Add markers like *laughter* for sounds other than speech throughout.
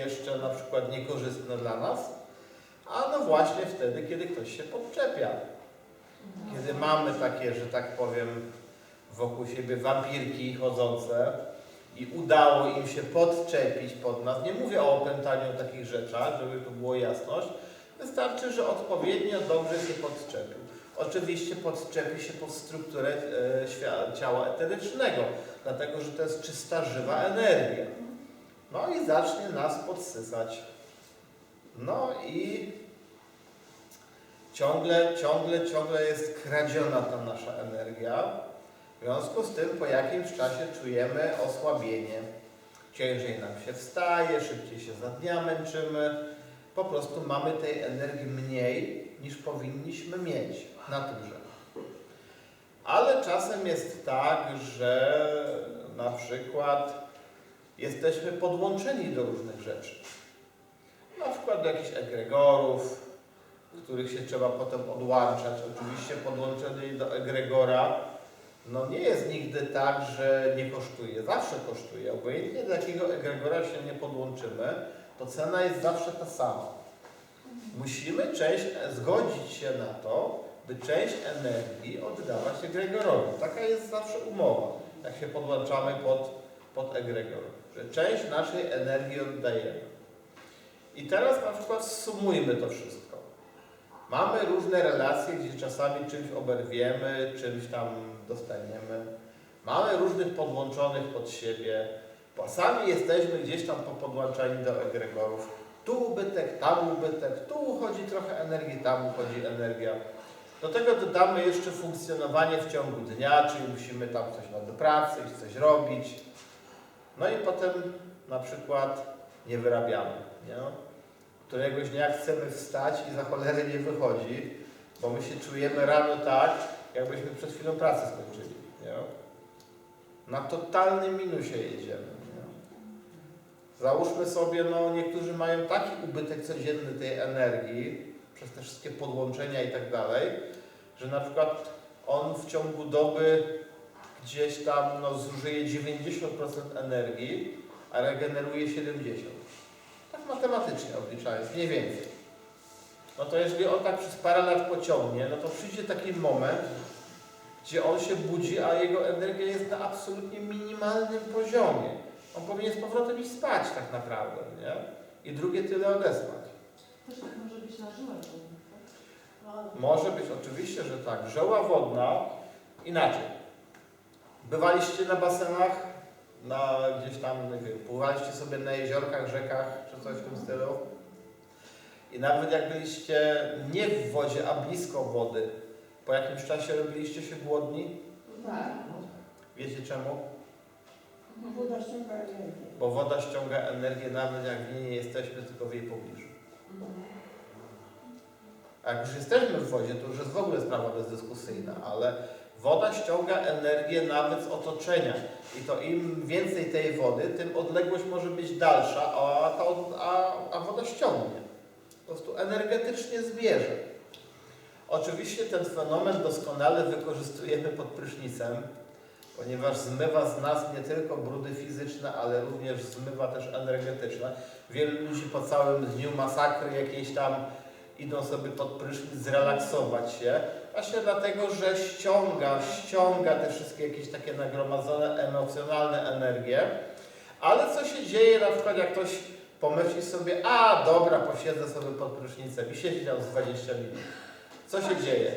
jeszcze na przykład niekorzystne dla nas, a no właśnie wtedy, kiedy ktoś się podczepia. Kiedy mamy takie, że tak powiem, wokół siebie wampirki chodzące i udało im się podczepić pod nas, nie mówię o opętaniu takich rzeczach, żeby tu było jasność, wystarczy, że odpowiednio dobrze się podczepił. Oczywiście podczepi się pod strukturę e, ciała eterycznego, dlatego że to jest czysta, żywa energia. No i zacznie nas podsysać. No i ciągle, ciągle, ciągle jest kradziona ta nasza energia. W związku z tym po jakimś czasie czujemy osłabienie. Ciężej nam się wstaje, szybciej się za dnia męczymy. Po prostu mamy tej energii mniej niż powinniśmy mieć w naturze. Ale czasem jest tak, że na przykład jesteśmy podłączeni do różnych rzeczy. Na przykład do jakichś egregorów, których się trzeba potem odłączać. Oczywiście podłączenie do egregora no nie jest nigdy tak, że nie kosztuje. Zawsze kosztuje. Obojętnie do jakiego egregora się nie podłączymy, to cena jest zawsze ta sama. Musimy część, zgodzić się na to, by część energii oddawać egregorowi. Taka jest zawsze umowa, jak się podłączamy pod, pod egregor, że część naszej energii oddajemy. I teraz na przykład sumujmy to wszystko. Mamy różne relacje, gdzie czasami czymś oberwiemy, czymś tam dostaniemy. Mamy różnych podłączonych pod siebie. Czasami jesteśmy gdzieś tam podłączani do egregorów. Tu ubytek, tam ubytek, tu uchodzi trochę energii, tam uchodzi energia. Do tego dodamy jeszcze funkcjonowanie w ciągu dnia, czyli musimy tam coś na do pracy, coś robić. No i potem na przykład nie wyrabiamy. Nie? Któregoś dnia chcemy wstać i za cholerę nie wychodzi, bo my się czujemy rano tak, jakbyśmy przed chwilą pracę skończyli. Nie? Na totalnym minusie jedziemy. Nie? Załóżmy sobie, no niektórzy mają taki ubytek codzienny tej energii, przez te wszystkie podłączenia i tak dalej, że na przykład on w ciągu doby gdzieś tam no, zużyje 90% energii, a regeneruje 70%. Tak matematycznie obliczając, mniej więcej. No to jeżeli on tak przez parę lat pociągnie, no to przyjdzie taki moment, gdzie on się budzi, a jego energia jest na absolutnie minimalnym poziomie. On powinien z powrotem iść spać tak naprawdę, nie? I drugie tyle odesłać. Też tak może być na żyłach wodnych, tak? Może być oczywiście, że tak. Żoła wodna inaczej. Bywaliście na basenach, na gdzieś tam, nie wiem, pływaliście sobie na jeziorkach, rzekach czy coś w tym stylu. I nawet jak byliście nie w wodzie, a blisko wody, po jakimś czasie robiliście się głodni. Tak. Wiecie czemu? Woda ściąga energię. Bo woda ściąga energię nawet jak w niej nie jesteśmy, tylko w jej pobliżu. A jak już jesteśmy w wodzie, to już jest w ogóle sprawa bezdyskusyjna, ale woda ściąga energię nawet z otoczenia. I to im więcej tej wody, tym odległość może być dalsza, a, ta, a, a woda ściągnie. Po prostu energetycznie zbierze. Oczywiście ten fenomen doskonale wykorzystujemy pod prysznicem, ponieważ zmywa z nas nie tylko brudy fizyczne, ale również zmywa też energetyczne. Wielu ludzi po całym dniu masakry jakiejś tam idą sobie pod prysznic zrelaksować się, właśnie dlatego, że ściąga, ściąga te wszystkie jakieś takie nagromadzone emocjonalne energie. Ale co się dzieje na przykład jak ktoś pomyśli sobie, a dobra, posiedzę sobie pod prysznicem i siedzi tam z 20 minut. Co się dzieje,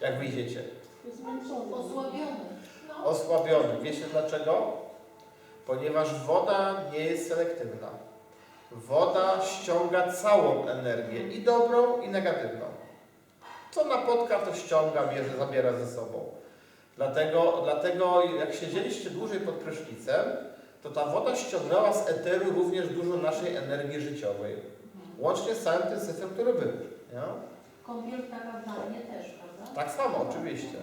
jak wyjdziecie? Osłabiony. Osłabiony. Wiecie dlaczego? Ponieważ woda nie jest selektywna. Woda ściąga całą energię, i dobrą, i negatywną. Co napotka, to ściąga, bierze, zabiera ze sobą. Dlatego, dlatego jak siedzieliście dłużej pod prysznicem, to ta woda ściągnęła z eteru również dużo naszej energii życiowej. Łącznie z całym tym syfem, który był. Nie? Kąpiel taka w też, prawda? Tak samo, oczywiście.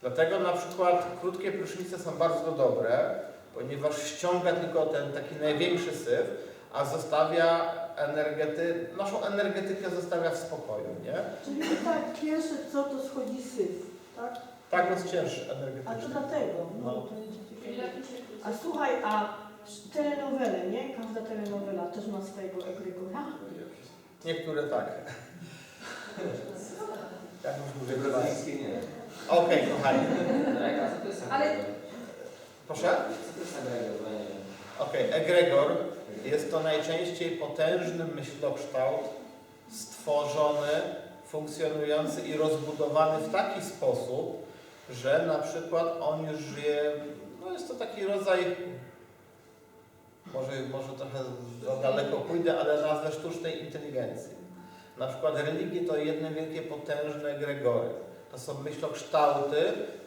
Dlatego na przykład krótkie prysznice są bardzo dobre, ponieważ ściąga tylko ten taki największy syf, a zostawia energety, naszą energetykę zostawia w spokoju, nie? Czyli to tak, pierwsze co to schodzi syf, tak? Tak jest cięższy A to energetycznie. dlatego. No, No. A słuchaj, a telenowele, nie? Każda telenowela też ma Niektóre tak. *laughs* Jak już mówię. Brazylijskie nie. Okej, kochani. Ale-? Proszę? Co to jest wiem. Okej, egregor jest to najczęściej potężny myślokształt stworzony, funkcjonujący i rozbudowany w taki sposób, że na przykład on już żyje, no jest to taki rodzaj, może, może trochę za daleko pójdę, ale nazwę sztucznej inteligencji. Na przykład religie to jedne wielkie potężne egregory. To są myślokształty,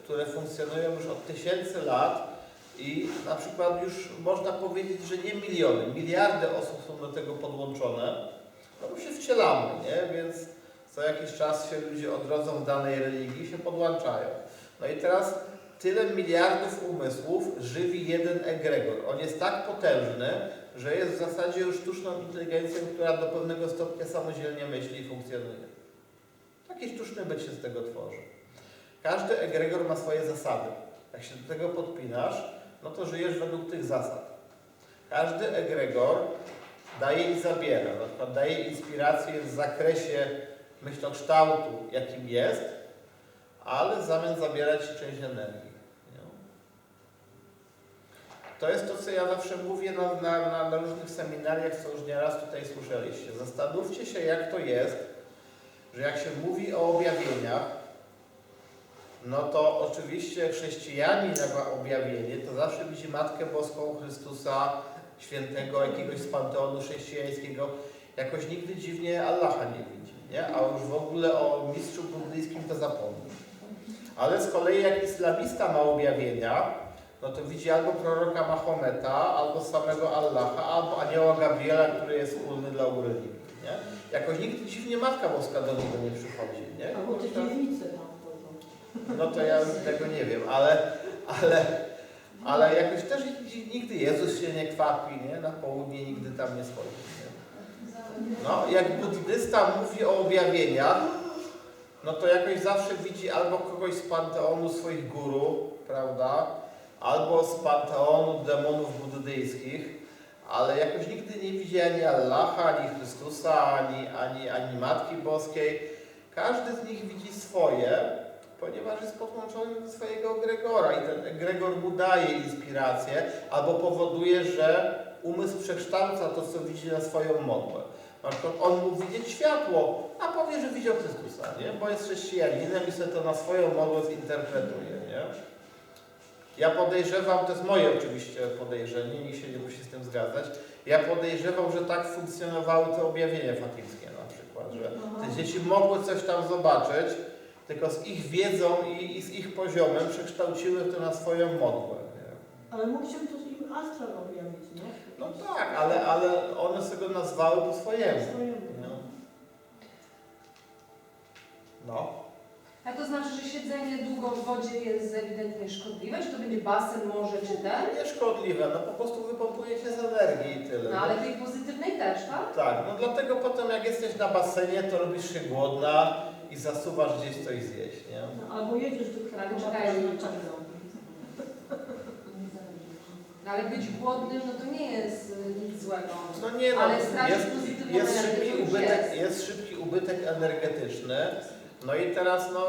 które funkcjonują już od tysięcy lat i na przykład już można powiedzieć, że nie miliony, miliardy osób są do tego podłączone, no bo się wcielamy, nie? Więc co jakiś czas się ludzie odrodzą w danej religii się podłączają. No i teraz tyle miliardów umysłów żywi jeden egregor. On jest tak potężny, że jest w zasadzie już sztuczną inteligencją, która do pewnego stopnia samodzielnie myśli i funkcjonuje. Taki sztuczny byt się z tego tworzy. Każdy egregor ma swoje zasady. Jak się do tego podpinasz, no to żyjesz według tych zasad. Każdy egregor daje i zabiera. Daje inspirację w zakresie myślokształtu, jakim jest, ale w zamian zabiera Ci część energii. To jest to, co ja zawsze mówię na, na, na różnych seminariach, co już nieraz tutaj słyszeliście. Zastanówcie się, jak to jest, że jak się mówi o objawieniach, no to oczywiście chrześcijanin jako objawienie to zawsze widzi Matkę Boską Chrystusa Świętego, jakiegoś z panteonu chrześcijańskiego. Jakoś nigdy dziwnie Allaha nie widzi, nie? A już w ogóle o mistrzu buddyjskim to zapomni. Ale z kolei jak islamista ma objawienia, no to widzi albo proroka Mahometa, albo samego Allaha, albo anioła Gabriela, który jest wspólny dla nie? Jakoś nigdy dziwnie Matka Boska do niego nie przychodzi, nie? Albo te dziewice tam wchodzą. No to ja tego nie wiem, ale, ale, ale jakoś też nigdy Jezus się nie kwapi, nie? Na południe nigdy tam nie schodzi. No, jak buddysta mówi o objawieniach, no to jakoś zawsze widzi albo kogoś z panteonu swoich guru, prawda? Albo z panteonu demonów buddyjskich, ale jakoś nigdy nie widzi ani Allaha, ani Chrystusa, ani, ani, ani Matki Boskiej. Każdy z nich widzi swoje, ponieważ jest podłączony do swojego egregora i ten egregor mu daje inspirację albo powoduje, że umysł przekształca to, co widzi na swoją modłę. Na przykład on mógł widzieć światło, a powie, że widział Chrystusa, nie? bo jest chrześcijaninem i sobie to na swoją modłę zinterpretuje. Nie? Ja podejrzewam, to jest moje oczywiście podejrzenie, nikt się nie musi z tym zgadzać, ja podejrzewam, że tak funkcjonowały te objawienia fatimskie na przykład, że te dzieci mogły coś tam zobaczyć, tylko z ich wiedzą i, i z ich poziomem przekształciły to na swoją modłę. Nie? Ale mógł się to im astral objawić, nie? No tak, ale, ale one sobie go nazwały po swojemu. Swojemu. No. no. A to znaczy, że siedzenie długo w wodzie jest ewidentnie szkodliwe? Czy to będzie basen, morze czy ten? Nie szkodliwe, no po prostu wypompuje się z energii i tyle. No ale tej pozytywnej też, tak? Tak, no dlatego potem jak jesteś na basenie, to robisz się głodna i zasuwasz gdzieś coś zjeść, nie? No, albo jedziesz do Krakowa, Czekaj, to nie tak No ale być głodnym, no to nie jest y, nic złego. No nie no, Ale stracić jest, pozytywną jest, energię szybki już ubytek, jest. jest szybki ubytek energetyczny. No i teraz no,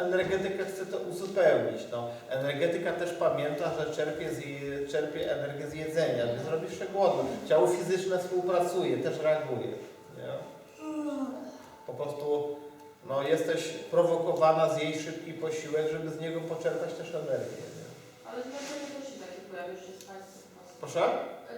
energetyka chce to uzupełnić. No, energetyka też pamięta, że czerpie, z, je- czerpie energię z jedzenia, więc robisz się głodny. Ciało fizyczne współpracuje, też reaguje. Nie? Po prostu no, jesteś prowokowana z jej szybki posiłek, żeby z niego poczerpać też energię. Nie? Ale zmęczenie też się takie pojawi, Państwo w basenie. Proszę?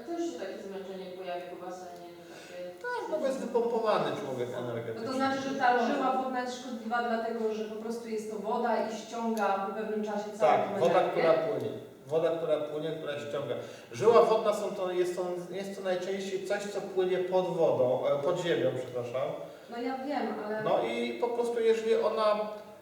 Też się takie zmęczenie pojawi po basenie. Takie... Tak, no bo jest wypompowany człowiek No energetycznie. to znaczy, że ta żyła wodna jest szkodliwa dlatego, że po prostu jest to woda i ściąga po pewnym czasie całą Tak, woda, energię. która płynie. Woda, która płynie, która ściąga. Żyła wodna są to, jest, to, jest to najczęściej coś, co płynie pod wodą, e, pod ziemią, przepraszam. No ja wiem, ale... No i po prostu jeżeli ona,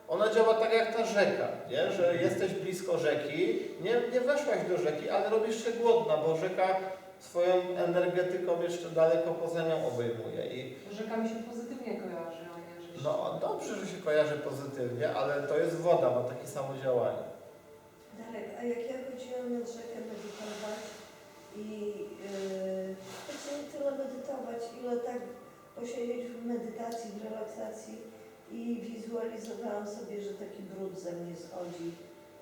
ona działa tak jak ta rzeka, nie? że jesteś blisko rzeki, nie, nie weszłaś do rzeki, ale robisz się głodna, bo rzeka swoją energetyką jeszcze daleko poza nią obejmuje. I Rzeka mi się pozytywnie kojarzy, a nie, że no dobrze, że się kojarzy pozytywnie, ale to jest woda, ma takie samo działanie. Darek, a jak ja chodziłam nad rzekę medytować i yy, nie tyle medytować, ile tak posiedzieć w medytacji, w relaksacji i wizualizowałam sobie, że taki brud ze mnie schodzi,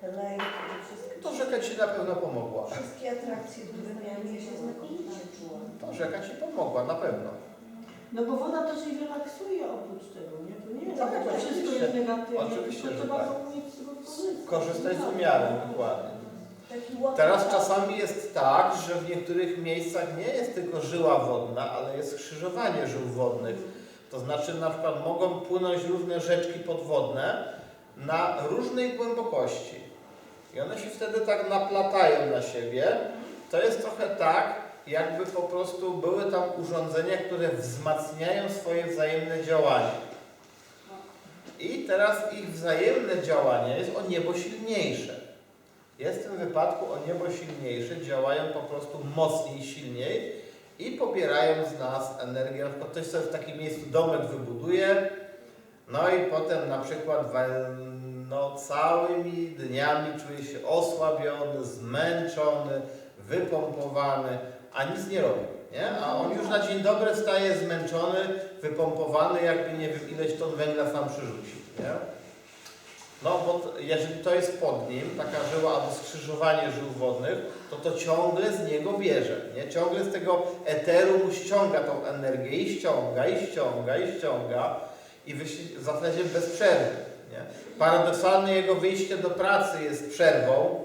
te lęki, te wszystkie, To rzeka Ci na pewno pomogła. wszystkie atrakcje, które miałam, ja się znakomicie czułam. To rzeka Ci pomogła, na pewno. No bo woda też i relaksuje oprócz tego, nie? To nie jest Tak, tak, wszystko oczywiście. jest negatywne, Oczywiście, tylko że trzeba tak. to umieć. Korzystać z umiarem, dokładnie. Teraz czas. czasami jest tak, że w niektórych miejscach nie jest tylko żyła wodna, ale jest skrzyżowanie żył wodnych. To znaczy na przykład mogą płynąć różne rzeczki podwodne na różnej głębokości. I one się wtedy tak naplatają na siebie. To jest trochę tak, jakby po prostu były tam urządzenia, które wzmacniają swoje wzajemne działanie. I teraz ich wzajemne działanie jest o niebo silniejsze. Jest w tym wypadku o niebo silniejsze, działają po prostu mocniej, silniej i pobierają z nas energię. Na ktoś sobie w takim miejscu domek wybuduje, no i potem na przykład no, całymi dniami czuje się osłabiony, zmęczony, wypompowany, a nic nie robi. Nie? A on już na dzień dobry staje zmęczony, wypompowany, jakby nie wiem ileś ton węgla sam przyrzucił. Nie? No bo jeżeli to jest pod nim, taka żyła albo skrzyżowanie żył wodnych, to to ciągle z niego bierze. Nie? Ciągle z tego eteru mu ściąga tą energię i ściąga, i ściąga, i ściąga i wyś- w zasadzie bez przerwy. Nie? Paradoksalnie jego wyjście do pracy jest przerwą,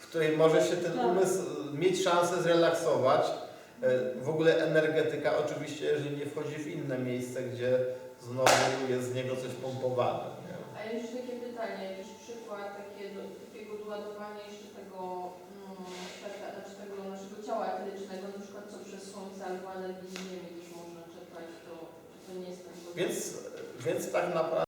w której może się ten Tak. umysł y, mieć szansę zrelaksować. Y, W ogóle energetyka oczywiście, jeżeli nie wchodzi w inne miejsce, gdzie znowu jest z niego coś pompowane. Nie? A jeszcze pytanie, jakiś przykład takie do, takiego doładowania jeszcze tego, mm, światła, znaczy tego naszego ciała eterycznego, na przykład co przez słońce albo energii z ziemi można czerpać, to, to nie jest tak. Więc, więc tak naprawdę